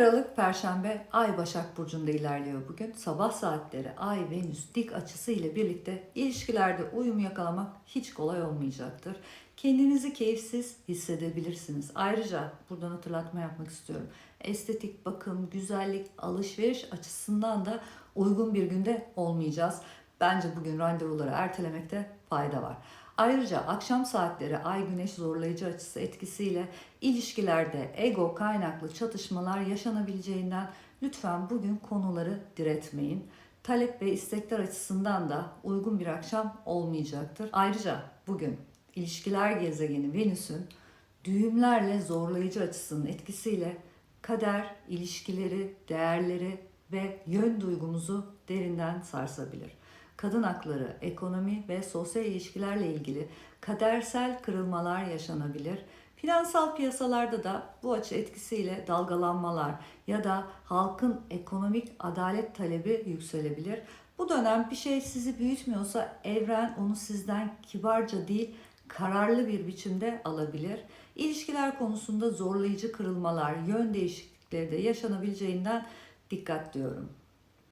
Aralık Perşembe Ay Başak Burcu'nda ilerliyor bugün. Sabah saatleri Ay Venüs dik açısı ile birlikte ilişkilerde uyum yakalamak hiç kolay olmayacaktır. Kendinizi keyifsiz hissedebilirsiniz. Ayrıca buradan hatırlatma yapmak istiyorum. Estetik, bakım, güzellik, alışveriş açısından da uygun bir günde olmayacağız. Bence bugün randevuları ertelemekte fayda var. Ayrıca akşam saatleri ay güneş zorlayıcı açısı etkisiyle ilişkilerde ego kaynaklı çatışmalar yaşanabileceğinden lütfen bugün konuları diretmeyin. Talep ve istekler açısından da uygun bir akşam olmayacaktır. Ayrıca bugün ilişkiler gezegeni Venüs'ün düğümlerle zorlayıcı açısının etkisiyle kader, ilişkileri, değerleri ve yön duygumuzu derinden sarsabilir kadın hakları, ekonomi ve sosyal ilişkilerle ilgili kadersel kırılmalar yaşanabilir. Finansal piyasalarda da bu açı etkisiyle dalgalanmalar ya da halkın ekonomik adalet talebi yükselebilir. Bu dönem bir şey sizi büyütmüyorsa evren onu sizden kibarca değil kararlı bir biçimde alabilir. İlişkiler konusunda zorlayıcı kırılmalar, yön değişiklikleri de yaşanabileceğinden dikkat diyorum.